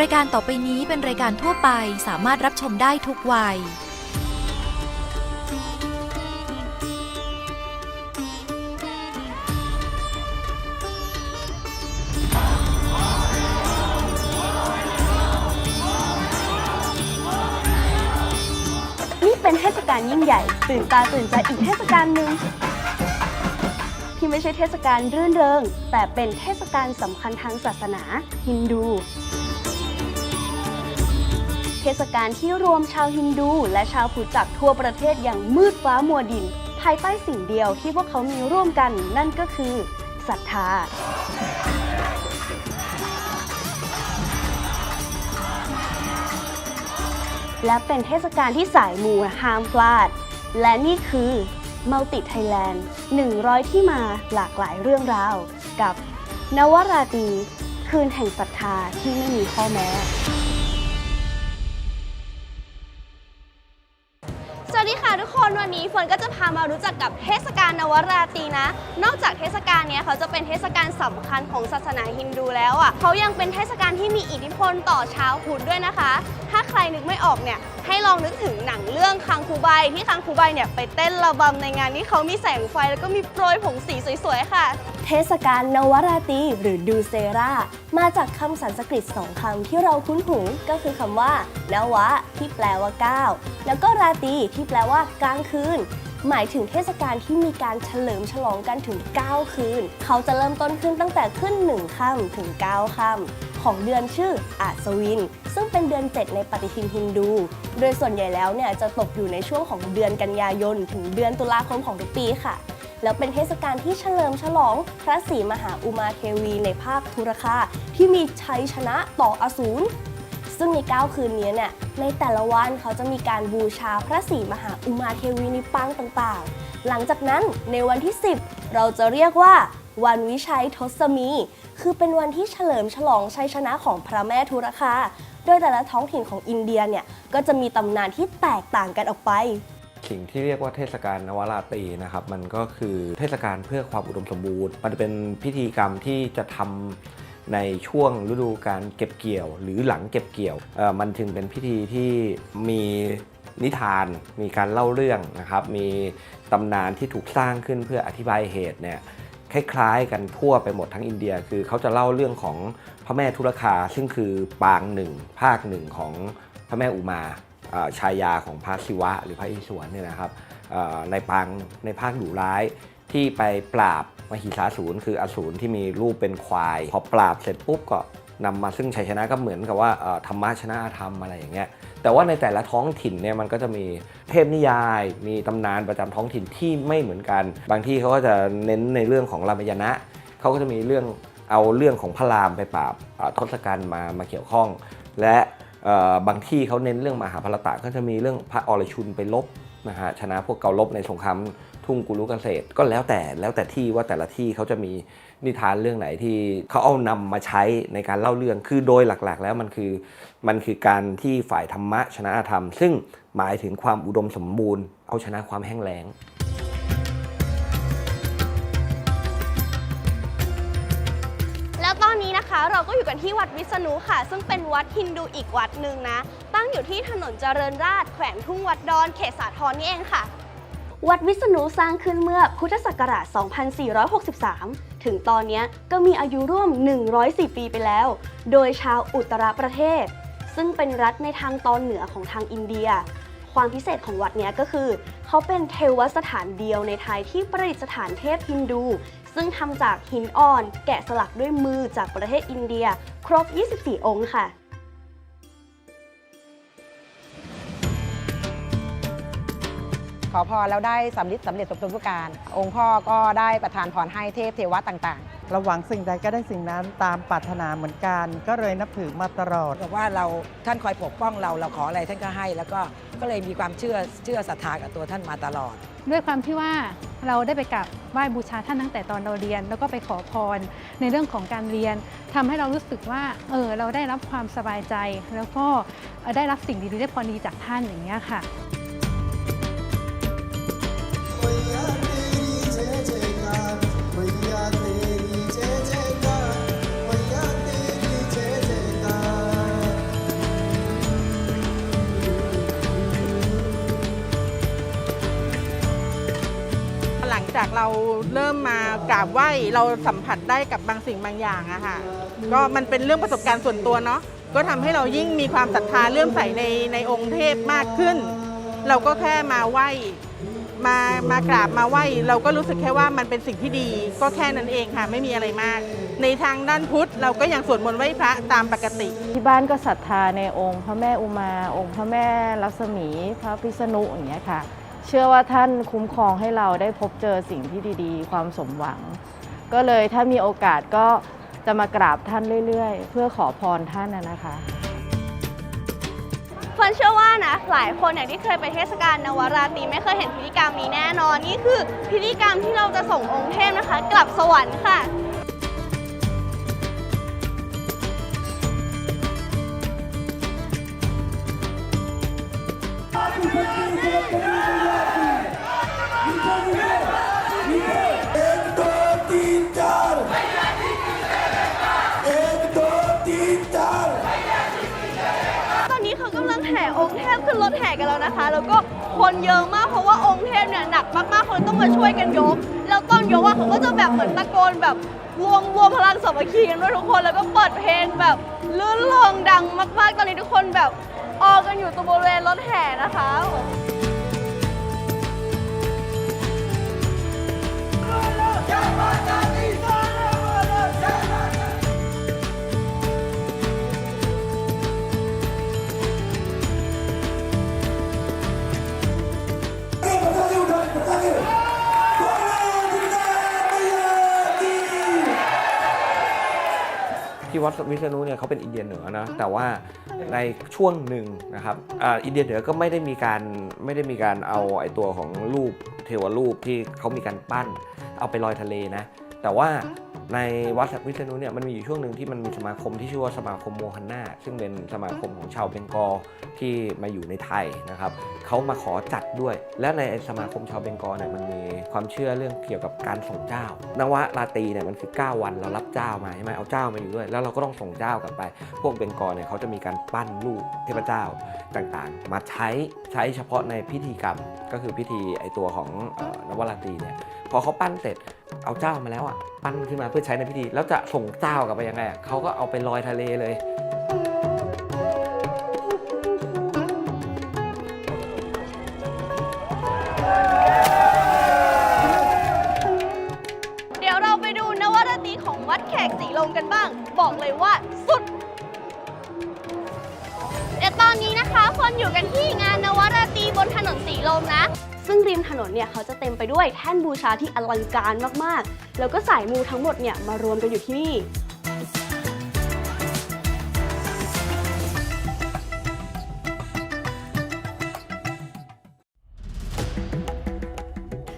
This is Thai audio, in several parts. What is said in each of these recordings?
รายการต่อไปนี้เป็นรายการทั่วไปสามารถรับชมได้ทุกวัย นี่เป็นเทศกาลยิ่งใหญ่ ตื่นตาตื่นใจอีกเทศกาลหนึ่งที่ไม่ใช่เทศกาลรื่นเริง แต่เป็นเทศกาลสำคัญทางศาสนาฮินดู เทศกาลที่รวมชาวฮินดู และชาวพุทธจากทั่วประเทศอย่างมืดฟ้ามัวดิน ภายใต้สิ่งเดียวที่พวกเขามีร่วมกัน นั่นก็คือศรัทธาและเป็นเทศกาลที่สายมูห้ามพลาด และนี่คือมัลติไทยแลนด์100 ที่มาหลากหลายเรื่องราว กับนวราตี คืนแห่งศรัทธาที่ไม่มีข้อแม้ มารู้จักกับเทศกาลนวราตรีนะ นอกจากเทศกาลนี้เขาจะเป็นเทศกาลสำคัญของศาสนาฮินดูแล้วอะเขายังเป็นเทศกาลที่มีอิทธิพลต่อชาวพุทธด้วยนะคะ ถ้าใครนึกไม่ออกเนี่ยให้ลองนึกถึงหนังเรื่องคังคูใบที่คังคูใบเนี่ยไปเต้นระบำในงานที่เขามีแสงไฟแล้วก็มีโปรยผงสีสวยๆค่ะ เทศกาลนวราตรีหรือดูเซรามาจากคำสันสกฤตสองคำที่เราคุ้นหูก็คือคำว่านวะที่แปลว่าก้าวแล้วก็ราตรีที่แปลว่ากลางคืน หมายถึงเทศกาลที่มีการเฉลิมฉลองกันถึง 9 คืน เขาจะเริ่มต้นขึ้นตั้งแต่ขึ้น 1ค่ำถึง 9ค่ำของเดือนชื่ออาสวิน ซึ่งเป็นเดือน 7 ในปฏิทินฮินดู โดยส่วนใหญ่แล้วเนี่ยจะตกอยู่ในช่วงของเดือนกันยายน ถึงเดือนตุลาคมของทุกปีค่ะแล้วเป็นเทศกาลที่เฉลิมฉลองพระศรีมหาอุมาเทวีในภาคทุรคาที่มีชัยชนะต่ออสูร ซึ่งใน 9 คืนนี้เนี่ยในแต่ละวันเขาจะมีการบูชาพระศรีมหาอุมาเทวีในปางต่างๆ หลังจากนั้นในวันที่ 10 เราจะเรียกว่า วันวิชัยทศมี คือเป็นวันที่เฉลิมฉลองชัยชนะของพระแม่ทุรคาโดยแต่ละท้องถิ่นของอินเดียเนี่ยก็จะมีตำนานที่แตกต่างกันออกไปสิ่งที่เรียกว่าเทศกาลนวราตรีนะครับมันก็คือเทศกาลเพื่อความอุดมสมบูรณ์ มันจะเป็นพิธีกรรมที่จะทำ ในช่วงฤดูการเก็บเกี่ยว หรือหลังเก็บเกี่ยว มันจึงเป็นพิธีที่มีนิทาน มีการเล่าเรื่องนะครับ มีตำนานที่ถูกสร้างขึ้นเพื่ออธิบายเหตุเนี่ยคล้ายๆกันทั่วไปหมดทั้งอินเดีย คือเขาจะเล่าเรื่องของพระแม่ทุรคา ซึ่งคือปางหนึ่งภาคหนึ่งของพระแม่อุมาชายาของพระศิวะ หรือพระอิศวรเนี่ยนะครับในปางในภาคดุร้ายที่ไปปราบ มหิสาสูรคืออสูรที่มีรูปเป็นควาย พอปราบเสร็จปุ๊บก็นำมาซึ่งชัยชนะก็เหมือนกับว่าธรรมะชนะธรรมอะไรอย่างเงี้ยแต่ว่าในแต่ละท้องถิ่นเนี่ยมันก็จะมีเทพนิยาย มีตำนานประจำท้องถิ่นที่ไม่เหมือนกัน บางที่เขาก็จะเน้นในเรื่องของรามายณะเขาก็จะมีเรื่องเอาเรื่องของพระรามไปปราบทศกัณฐ์มามาเกี่ยวข้อง และบางที่เขาเน้นเรื่องมหาภารตะก็จะมีเรื่องพระอรชุนไปลบนะฮะชนะพวกเกาลบในสงคราม ทุ่งกุลุเกษตร ก็แล้วแต่แล้วแต่ที่ว่าแต่ละที่เขาจะมีนิทานเรื่องไหนที่เขาเอานำมาใช้ในการเล่าเรื่องคือโดยหลักๆ แล้วมันคือมันคือการที่ฝ่ายธรรมะชนะธรรม ซึ่งหมายถึงความอุดมสมบูรณ์ เอาชนะความแห้งแล้งแล้วตอนนี้นะคะเราก็อยู่กันที่วัดวิษณุค่ะ ซึ่งเป็นวัดฮินดูอีกวัดหนึ่งนะ ตั้งอยู่ที่ถนนเจริญราษฎร์แขวงทุ่งวัดดอนเขตสาทรนี่เองค่ะ วัดวิษณุสร้างขึ้นเมื่อพุทธศักราช 2463 ถึงตอนนี้ก็มีอายุร่วม 104 ปีไปแล้ว โดยชาวอุตรประเทศ ซึ่งเป็นรัฐในทางตอนเหนือของทางอินเดีย ความพิเศษของวัดนี้ก็คือ เขาเป็นเทวสถานเดียวในไทยที่ประดิษฐานเทพฮินดู ซึ่งทำจากหินอ่อน แกะสลักด้วยมือจากประเทศอินเดีย ครบ 24 องค์ค่ะ ขอพรแล้วได้สำลิดสำเร็จสมบูรณ์ทุกการ องค์พ่อก็ได้ประทานพรให้เทพเทวะต่างเราหวังสิ่งใดก็ได้สิ่งนั้นตามปรารถนาเหมือนกัน ก็เลยนับถือมาตลอด บอกว่าเราท่านคอยปกป้องเราเราขออะไรท่านก็ให้ แล้วก็ก็เลยมีความเชื่อเชื่อศรัทธากับตัวท่านมาตลอด ด้วยความที่ว่าเราได้ไปกราบไหว้บูชาท่านตั้งแต่ตอนเราเรียน แล้วก็ไปขอพรในเรื่องของการเรียนทำให้เรารู้สึกว่าเออเราได้รับความสบายใจ แล้วก็เอ่อได้รับสิ่งดีๆได้พรดีจากท่านอย่างเงี้ยค่ะ เราเริ่มมากราบไหว้เราสัมผัสได้กับบางสิ่งบางอย่างอะค่ะก็มันเป็นเรื่องประสบการณ์ส่วนตัวเนาะก็ทำให้เรายิ่งมีความศรัทธาเลื่อมใสในในองค์เทพมากขึ้น เราก็แค่มาไหว้มามากราบมาไหว้เราก็รู้สึกแค่ว่ามันเป็นสิ่งที่ดี ก็แค่นั้นเองค่ะ ไม่มีอะไรมาก ในทางด้านพุทธเราก็ยังสวดมนต์ไหว้พระตามปกติ ที่บ้านก็ศรัทธาในองค์ พระแม่อุมา องค์พระแม่ลักษมีพระพิษณุอย่างเงี้ยค่ะ เชื่อว่าท่านคุ้มครองให้เราได้พบเจอสิ่งที่ดีๆ ความสมหวัง ก็เลยถ้ามีโอกาสก็จะมากราบท่านเรื่อยๆ เพื่อขอพรท่านนะนะคะเฟิร์นเชื่อว่านะหลายคนอย่างที่เคยไปเทศกาลนวราตรีไม่เคยเห็นพิธีกรรมนี้แน่นอน นี่คือพิธีกรรมที่เราจะส่งองค์เทพนะคะ กลับสวรรค์ค่ะ องค์เทพขึ้นรถแห่กันแล้วนะคะ แล้วก็คนเยอะมากเพราะว่าองค์เทพเนี่ยหนักมากๆคนต้องมาช่วยกันยก แล้วตอนยกอะเขาก็จะแบบเหมือนตะโกนแบบรวมรวมพลังสามัคคีกันด้วยทุกคนแล้วก็เปิดเพลงแบบลื่นลงดังมากๆ ตอนนี้ทุกคนแบบออกันอยู่ตรงบริเวณรถแห่นะคะ วัดวิษณุเนี่ยเขาเป็นอินเดียเหนือนะแต่ว่าในช่วงหนึ่งนะครับอ่าอินเดียเหนือก็ไม่ได้มีการไม่ได้มีการเอาไอตัวของรูปเทวรูปที่เขามีการปั้น เอาไปลอยทะเลนะแต่ว่า ในวัดวิษณุเนี่ยมันมีอยู่ช่วงหนึ่งที่มันมีสมาคมที่ชื่อว่าสมาคมโมฮันนาซึ่งเป็นสมาคมของชาวเบงกอลที่มาอยู่ในไทยนะครับเขามาขอจัดด้วย และในสมาคมชาวเบงกอลเนี่ยมันมีความเชื่อเรื่องเกี่ยวกับการส่งเจ้า นวราตรีเนี่ยมันคือ 9 วันเรารับเจ้ามาใช่ไหมเอาเจ้ามาอยู่ด้วย แล้วเราก็ต้องส่งเจ้ากลับไป พวกเบงกอลเนี่ยเขาจะมีการปั้นรูปเทพเจ้าต่างๆ มาใช้ใช้เฉพาะในพิธีกรรมก็คือพิธีไอตัวของนวราตรีเนี่ย พอเขาปั้นเสร็จเอาเจ้ามาแล้วอะปั้นขึ้นมาเพื่อใช้ในพิธี แล้วจะส่งเจ้ากลับไปยังไงเขาก็เอาไปลอยทะเลเลยเดี๋ยวเราไปดูนวราตรีของวัดแขกสีลมกันบ้าง บอกเลยว่าสุดเดี๋ยวตอนนี้นะคะคนอยู่กันที่งานนวราตรีบนถนนสีลมนะ ซึ่งริมถนนเนี่ยเขาจะเต็มไปด้วยแท่นบูชาที่อลังการมากๆ แล้วก็สายมูทั้งหมดเนี่ยมารวมกันอยู่ที่นี่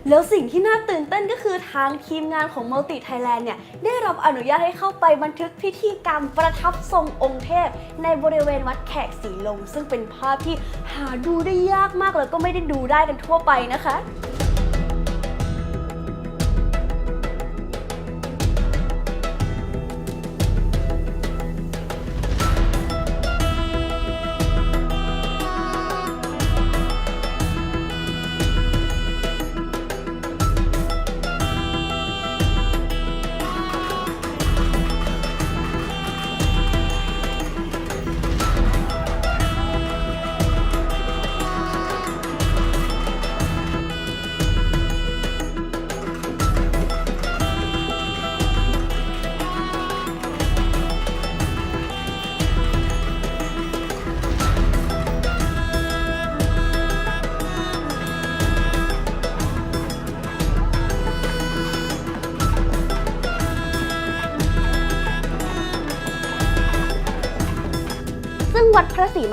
แล้วสิ่งที่น่าตื่นเต้นก็คือทางทีมงานของ Multi Thailand เนี่ย ได้รับอนุญาตให้เข้าไปบันทึกพิธีกรรมประทับทรงองค์เทพ ในบริเวณวัดแขกสีลม ซึ่งเป็นภาพที่หาดูได้ยากมากแล้วก็ไม่ได้ดูได้กันทั่วไปนะคะ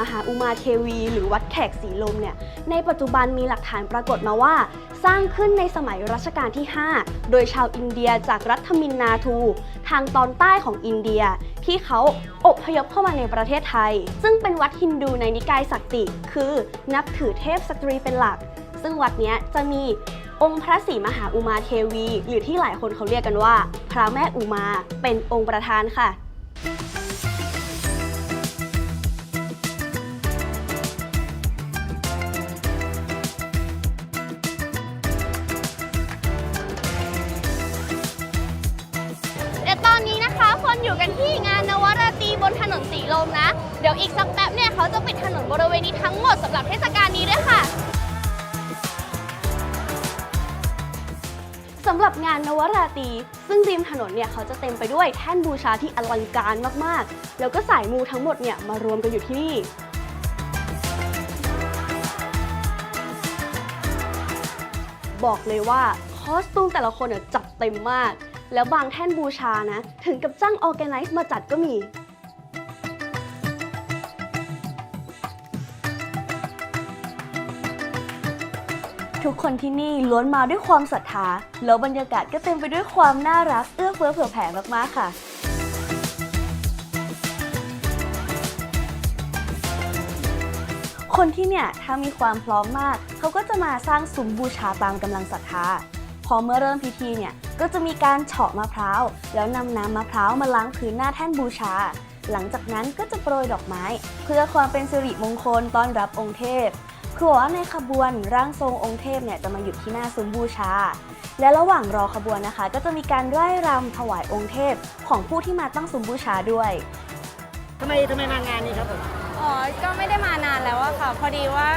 มหาอุมาเทวี หรือวัดแขกสีลมเนี่ยในปัจจุบันมีหลักฐานปรากฏมาว่า สร้างขึ้นในสมัยรัชกาลที่ 5 โดยชาวอินเดียจากรัฐมินนาทู ทางตอนใต้ของอินเดีย ที่เขาอบพยพเข้ามาในประเทศไทย ซึ่งเป็นวัดฮินดูในนิกายศักติ คือนับถือเทพสตรีเป็นหลัก ซึ่งวัดนี้จะมีองค์พระศรีมหาอุมาเทวี หรือที่หลายคนเขาเรียกกันว่า พระแม่อุมาเป็นองค์ประธานค่ะ เขาจะปิดถนนบริเวณนี้ทั้งหมดสำหรับเทศกาลนี้ด้วยค่ะสำหรับงานนวราตรีซึ่งริมถนนเนี่ยเขาจะเต็มไปด้วยแท่นบูชาที่อลังการมากๆ แล้วก็สายมูทั้งหมดเนี่ยมารวมกันอยู่ที่นี่ บอกเลยว่าคอสตูมแต่ละคนเนี่ยจัดเต็มมาก แล้วบางแท่นบูชานะ ถึงกับจ้างออแกไนซ์มาจัดก็มี ทุกคนที่นี่ล้วนมาด้วยความศรัทธา แล้วบรรยากาศก็เต็มไปด้วยความน่ารัก เอื้อเฟื้อเผื่อแผ่มากๆค่ะ คนที่เนี่ยถ้ามีความพร้อมมาก เขาก็จะมาสร้างซุ้มบูชาตามกำลังศรัทธา พอเมื่อเริ่มพิธีเนี่ยก็จะมีการเฉาะมะพร้าว แล้วนำน้ำมะพร้าวมาล้างพื้นหน้าแท่นบูชา หลังจากนั้นก็จะโปรยดอกไม้ เพื่อความเป็นสิริมงคลต้อนรับองค์เทพ คือว่าในขบวนร่างทรงองค์เทพเนี่ยจะมาหยุดที่หน้าซุ้มบูชา และระหว่างรอขบวนนะคะ ก็จะมีการร่ายรำถวายองค์เทพของผู้ที่มาตั้งซุ้มบูชาด้วยทำไมทำไมมางานนี้ครับผมอ๋อ ก็ไม่ได้มานานแล้วอะค่ะ พอดีว่า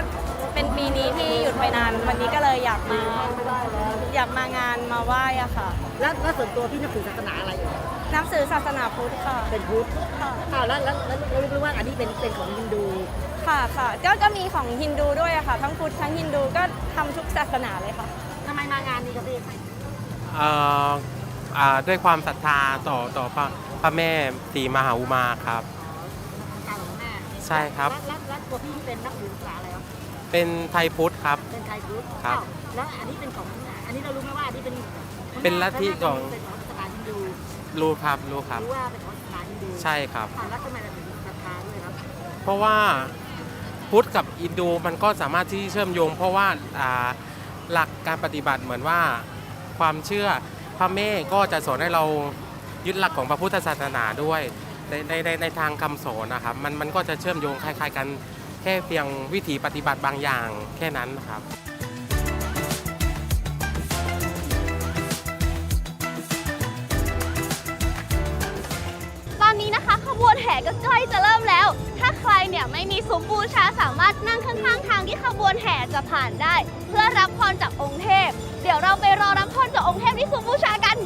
เป็นปีนี้ที่หยุดไปนาน วันนี้ก็เลยอยากมา อยากมางานมาไหว้อะค่ะ แล้วแล้วส่วนตัวพี่นับถือศาสนาอะไรเอ่ย นับถือศาสนาพุทธค่ะ เป็นพุทธอ้าวแล้วแล้วแล้วแล้วรู้ว่าอันนี้เป็นเป็นของฮินดู ค่ะค่ะก็ก็มีของฮินดูด้วยอะค่ะ ทั้งพุทธทั้งฮินดูก็ทำทุกศาสนาเลยค่ะ ทำไมมางานนี้ครับพี่เอ่ออ่าด้วยความศรัทธาต่อต่อพระพระแม่ศรีมหาอุมาครับ ตามของแม่ใช่ครับ แล้วแล้วแล้วตัวพี่เป็นนักศึกษาอะไรครับ เป็นไทยพุทธครับ เป็นไทยพุทธครับอ้าวแล้วอันนี้เป็นของอันนี้เรารู้ไหมว่าอันนี้เป็นเป็นลัทธิของ เป็นของศาสนาฮินดู รู้ครับรู้ครับ รู้ว่าเป็นของศาสนาฮินดูใช่ครับอ้าวแล้วทำไมเราถึงศรัทธาด้วยครับเพราะว่าพุทธกับอินดูมันก็สามารถที่เชื่อมโยง เพราะว่าอ่าหลักการปฏิบัติเหมือนว่าความเชื่อพระแม่ก็จะสอนให้เรายึดหลักของพระพุทธศาสนาด้วยในในในในทางคำสอนนะครับมันมันก็จะเชื่อมโยงคล้าย ๆ กันแค่เพียงวิธีปฏิบัติบางอย่างแค่นั้นนะครับ เนี่ยไม่มีซุ้มบูชาสามารถนั่งข้างๆ ทางที่ขบวนแห่จะผ่านได้ เพื่อรับพรจากองค์เทพ เดี๋ยวเราไปรอรับพรจากองค์เทพที่ซุ้มบูชากัน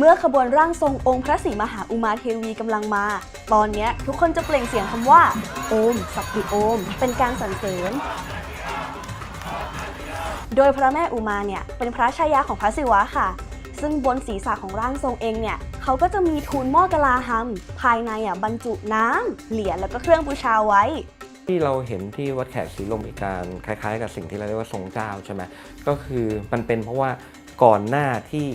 เมื่อขบวนร่างทรงองค์พระศรีมหาอุมาเทวีกำลังมา ตอนนี้ทุกคนจะเปล่งเสียงคำว่า โอม สักดิโอม เป็นการสรรเสริญ โดยพระแม่อุมาเนี่ยเป็นพระชายาของพระศิวะค่ะ ซึ่งบนศีรษะของร่างทรงเองเนี่ยเขาก็จะมีทูลหม้อกะลาหัมภายในอะบรรจุน้ำเหรียญแล้วก็เครื่องบูชาไว้ที่เราเห็นที่วัดแขกศรีลมอีกการคล้ายๆ กับสิ่งที่เราเรียกว่าทรงเจ้าใช่ไหมก็คือมันเป็นเพราะว่าก่อนหน้าที่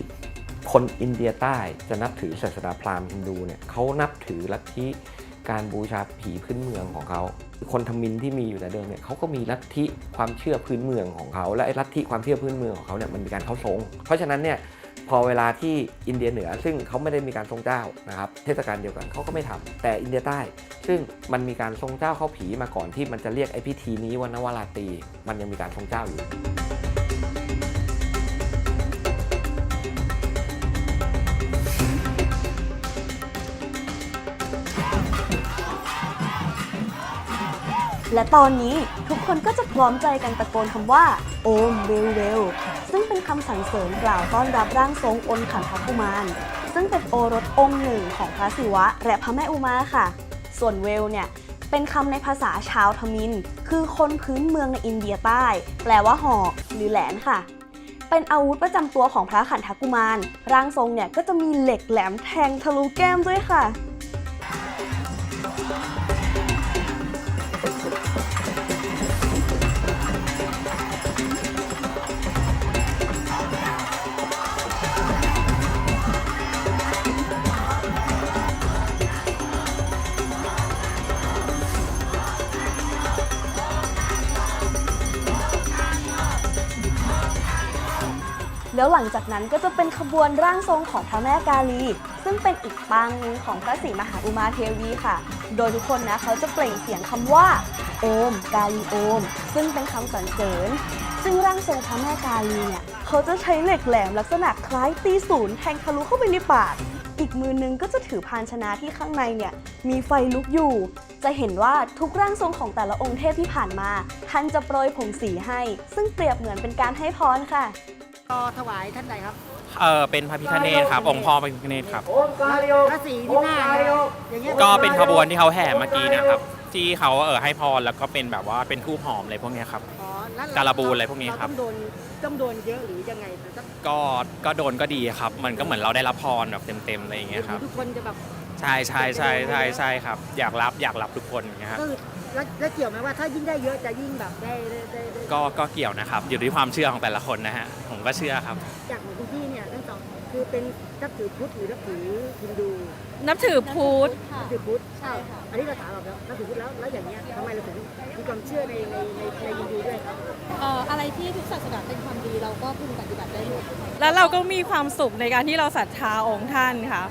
คนอินเดียใต้จะนับถือศาสนาพราหมณ์ฮินดูเนี่ยเขานับถือลัทธิการบูชาผีพื้นเมืองของเขา คนทมินที่มีอยู่แต่เดิมเนี่ยเขาก็มีลัทธิความเชื่อพื้นเมืองของเขา และไอ้ลัทธิความเชื่อพื้นเมืองของเขาเนี่ยมันมีการเข้าทรง เพราะฉะนั้นเนี่ยพอเวลาที่อินเดียเหนือ ซึ่งเขาไม่ได้มีการทรงเจ้านะครับเทศกาลเดียวกันเขาก็ไม่ทำแต่อินเดียใต้ ซึ่งมันมีการทรงเจ้าเข้าผีมาก่อนที่มันจะเรียกไอ้พิธีนี้ว่านวราตรีมันยังมีการทรงเจ้าอยู่ และตอนนี้ทุกคนก็จะพร้อมใจกันตะโกนคำว่าโอมเวลเวลซึ่งเป็นคำสรรเสริญกล่าวต้อนรับร่างทรงอนขันทกุมาร ซึ่งเป็นโอรสองค์หนึ่งของพระศิวะ และพระแม่อุมาค่ะ ส่วนเวลเนี่ยเป็นคำในภาษาชาวทมิน คือคนพื้นเมืองในอินเดียใต้ แปลว่าหอกหรือแหลนค่ะ เป็นอาวุธประจำตัวของพระขันทกุมาร ร่างทรงเนี่ยก็จะมีเหล็กแหลมแทงทะลุแก้มด้วยค่ะ แล้วหลังจากนั้นก็จะเป็นขบวนร่างทรงของพระแม่กาลี ซึ่งเป็นอีกปางหนึ่งของพระศรีมหาอุมาเทวีค่ะ โดยทุกคนนะเขาจะเปล่งเสียงคำว่าโอมกาลีโอม ซึ่งเป็นคำสรรเสริญ ซึ่งร่างทรงพระแม่กาลีเนี่ยเขาจะใช้เหล็กแหลมลักษณะคล้ายตีศูนย์แทงทะลุเข้าไปในปากอีกมือนึงก็จะถือภาชนะที่ข้างในเนี่ยมีไฟลุกอยู่ จะเห็นว่าทุกร่างทรงของแต่ละองค์เทพที่ผ่านมา ท่านจะโปรยผงสีให้ ซึ่งเปรียบเหมือนเป็นการให้พรค่ะ ก็ถวายท่านใดครับเออเป็นพระพิฆเนศครับ องค์พ่อพระพิฆเนศครับ พระศรีที่หน้าเนี่ยอย่างเงี้ยก็เป็นขบวนที่เขาแห่เมื่อกี้นะครับ ที่เขาเออให้พรแล้วก็เป็นแบบว่าเป็นทูบหอมอะไรพวกเนี้ยครับ อ๋อแล้วการบูนอะไรพวกนี้ครับเาต้องโดนต้องโดนเยอะหรือยังไงหรือต้องก็ก็โดนก็ดีครับ มันก็เหมือนเราได้รับพรแบบเต็มๆอะไรอย่างเงี้ยครับ ทุกคนจะแบบใช่ใช่ใช่ใช่ใช่ครับ อยากรับอยากรับทุกคนอย่างเงี้ยครับ ก็คือแล้วแล้วเกี่ยวไหมว่าถ้ายิ่งได้เยอะจะยิ่งแบบได้ได้ได้ได้ก็ก็เกี่ยวนะครับ อยู่ที่ความเชื่อของแต่ละคนนะฮะผม ก็เชื่อครับ จากของคุณพี่เนี่ยทั้งสองคือเป็นนับถือพุทธหรือนับถือฮินดูนับถือพุทธนับถือพุทธใช่ค่ะ อันนี้เราถามแบบนับถือพุทธแล้วแล้วอย่างเงี้ยทำไมเราถึงมีความเชื่อในในในในฮินดูด้วยครับอะไรที่ทุกศาสนาเป็นความดีเราก็พึงปฏิบัติได้หมด แล้วเราก็มีความสุขในการที่เราศรัทธาองค์ท่านค่ะ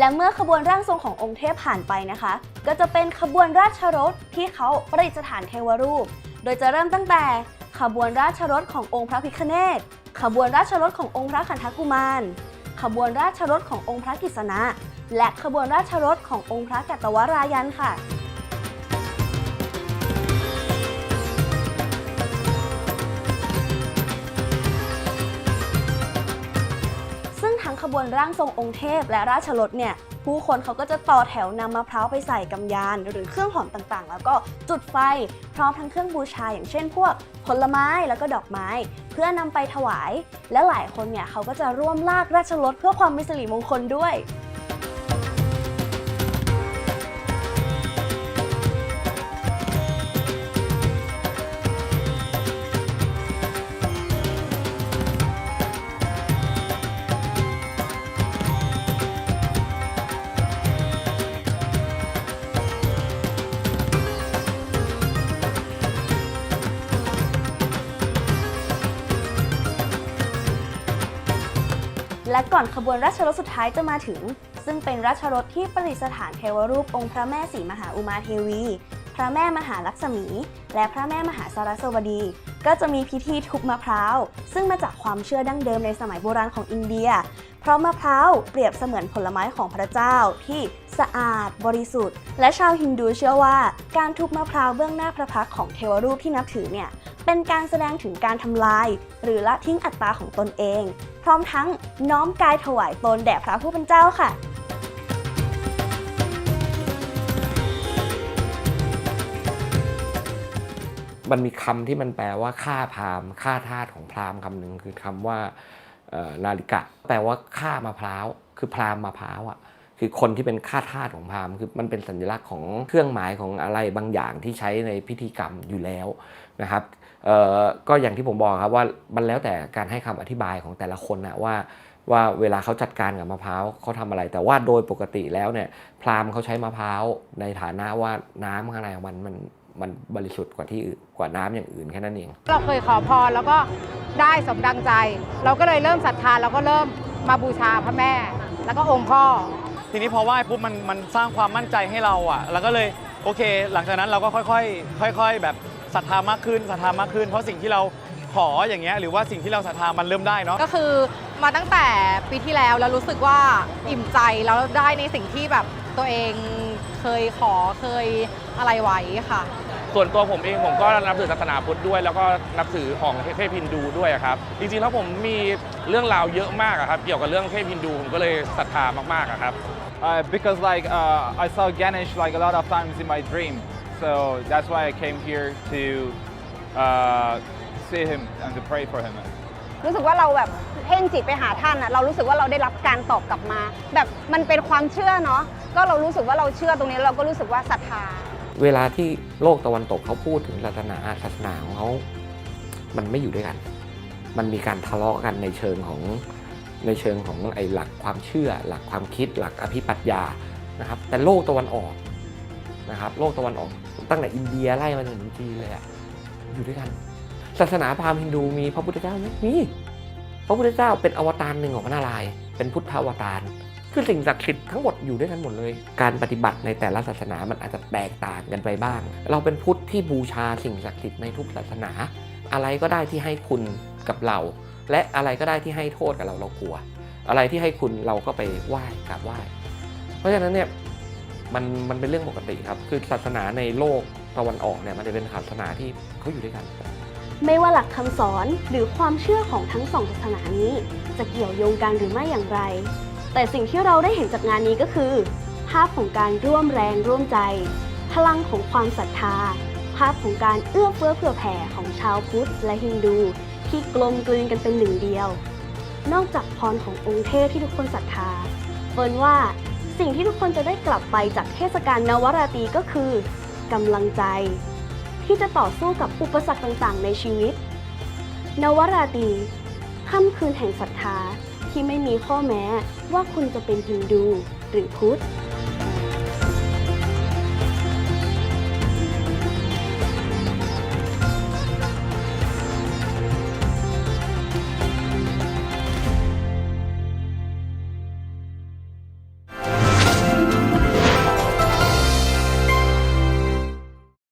และเมื่อขบวนร่างทรงขององค์เทพผ่านไปนะคะ ก็จะเป็นขบวนราชรถที่เขาประดิษฐานเทวรูป โดยจะเริ่มตั้งแต่ขบวนราชรถขององค์พระพิฆเนศขบวนราชรถขององค์พระขันธกุมาร ขบวนราชรถขององค์พระกิษณะ และขบวนราชรถขององค์พระกัตตวรายันค่ะ บวนร่างทรงองค์เทพและราชรถเนี่ยผู้คนเขาก็จะต่อแถวนำมะพร้าวไปใส่กำยานหรือเครื่องหอมต่างๆ แล้วก็จุดไฟพร้อมทั้งเครื่องบูชาอย่างเช่น พวกผลไม้แล้วก็ดอกไม้ เพื่อนำไปถวาย และหลายคนเนี่ยเขาก็จะร่วมลากราชรถเพื่อความเป็นสิริมงคลด้วย และก่อนขบวนราชรถสุดท้ายจะมาถึง ซึ่งเป็นราชรถที่ประดิษฐานเทวรูปองค์พระแม่ศรีมหาอุมาเทวี พระแม่มหาลักษมี และพระแม่มหาสารสวดี ก็จะมีพิธีทุบมะพร้าว ซึ่งมาจากความเชื่อดั้งเดิมในสมัยโบราณของอินเดีย เพราะมะพร้าวเปรียบเสมือนผลไม้ของพระเจ้าที่สะอาด บริสุทธิ์ และชาวฮินดูเชื่อว่า การทุบมะพร้าวเบื้องหน้าพระพักของเทวรูปที่นับถือเนี่ยเป็นการแสดงถึงการทำลาย หรือละทิ้งอัตตาของตนเอง พร้อมทั้งน้อมกายถวายตนแด่พระผู้เป็นเจ้าค่ะ มันมีคำที่มันแปลว่าฆ่าพราหมณ์ฆ่าทาสของพราหมณ์คำหนึ่งคือคำว่านาฬิกะ แปลว่าฆ่ามะพร้าวคือพราหมณ์มะพร้าวอะคือคนที่เป็นฆ่าทาสของพราหมณ์คือมันเป็นสัญลักษณ์ของเครื่องหมายของอะไรบางอย่างที่ใช้ในพิธีกรรมอยู่แล้วนะครับเออก็อย่างที่ผมบอกครับว่ามันแล้วแต่การให้คำอธิบายของแต่ละคนนะว่าว่าเวลาเขาจัดการกับมะพร้าวเขาทำอะไร แต่ว่าโดยปกติแล้วเนี่ยพราหมณ์เขาใช้มะพร้าวในฐานะว่าน้ำข้างในของมันมัน มันบริสุทธิ์กว่าที่อื่นกว่าน้ำอย่างอื่นแค่นั้นเอง เราเคยขอพรแล้วก็ได้สมดังใจ เราก็เลยเริ่มศรัทธาเราก็เริ่มมาบูชาพระแม่ แล้วก็องค์พ่อ ทีนี้พอไหว้ปุ๊บมันมันสร้างความมั่นใจให้เราอะแล้วก็เลยโอเค หลังจากนั้นเราก็ค่อยๆค่อย ๆ แบบศรัทธามากขึ้นศรัทธามากขึ้น เพราะสิ่งที่เราขออย่างเงี้ยหรือว่าสิ่งที่เราศรัทธามันเริ่มได้เนาะก็คือมาตั้งแต่ปีที่แล้วแล้วรู้สึกว่าอิ่มใจแล้วได้ในสิ่งที่แบบตัวเอง เคยขอเคยอะไรไว้ค่ะ ส่วนตัวผมเองผมก็นับถือศาสนาพุทธด้วย แล้วก็นับถือของเทพฮินดูด้วยอะครับ จริงๆแล้วผมมีเรื่องราวเยอะมากอะครับ เกี่ยวกับเรื่องเทพฮินดูผมก็เลยศรัทธามากๆอะครับ Uh, because like uh, I saw Ganesh like a lot of times in my dream, so that's why I came here to uh, see him and to pray for him. รู้สึกว่าเราแบบเพ่งจิตไปหาท่านอะเรารู้สึกว่าเราได้รับการตอบกลับมา แบบมันเป็นความเชื่อเนาะ ก็เรารู้สึกว่าเราเชื่อตรงนี้เราก็รู้สึกว่าศรัทธา เวลาที่โลกตะวันตกเขาพูดถึงศาสนาศาสนาของเขา มันไม่อยู่ด้วยกัน มันมีการทะเลาะกันในเชิงของในเชิงของไอ้หลักความเชื่อ หลักความคิด หลักอภิปรัชญานะครับ แต่โลกตะวันออกนะครับโลกตะวันออกตั้งแต่อินเดียไล่มาจนถึงจีนเลยอะอยู่ด้วยกัน ศาสนาพราหมณ์ฮินดูมีพระพุทธเจ้าไหมมีพระพุทธเจ้าเป็นอวตารหนึ่งของพระนารายณ์เป็นพุทธอวตาร คือสิ่งศักดิ์สิทธิ์ทั้งหมดอยู่ด้วยกันหมดเลย การปฏิบัติในแต่ละศาสนามันอาจจะแตกต่างกันไปบ้าง เราเป็นพุทธที่บูชาสิ่งศักดิ์สิทธิ์ในทุกศาสนา อะไรก็ได้ที่ให้คุณกับเรา และอะไรก็ได้ที่ให้โทษกับเราเรากลัว อะไรที่ให้คุณเราก็ไปไหว้กราบไหว้ เพราะฉะนั้นเนี่ยมันมันเป็นเรื่องปกติครับ คือศาสนาในโลกตะวันออกเนี่ยมันจะเป็นศาสนาที่เขาอยู่ด้วยกัน ไม่ว่าหลักคำสอนหรือความเชื่อของทั้งสองศาสนานี้ จะเกี่ยวโยงกันหรือไม่อย่างไร แต่สิ่งที่เราได้เห็นจากงานนี้ก็คือ ภาพของการร่วมแรงร่วมใจ พลังของความศรัทธา ภาพของการเอื้อเฟื้อเผื่อแผ่ของชาวพุทธและฮินดู ที่กลมกลืนกันเป็นหนึ่งเดียว นอกจากพรขององค์เทพที่ทุกคนศรัทธาเฟิร์นว่าสิ่งที่ทุกคนจะได้กลับไปจากเทศกาลนวราตรีก็คือกำลังใจ ที่จะต่อสู้กับอุปสรรคต่างๆ ในชีวิต นวราตรีค่ำคืนแห่งศรัทธา ที่ไม่มีข้อแม้ว่าคุณจะเป็นฮินดูหรือพุทธ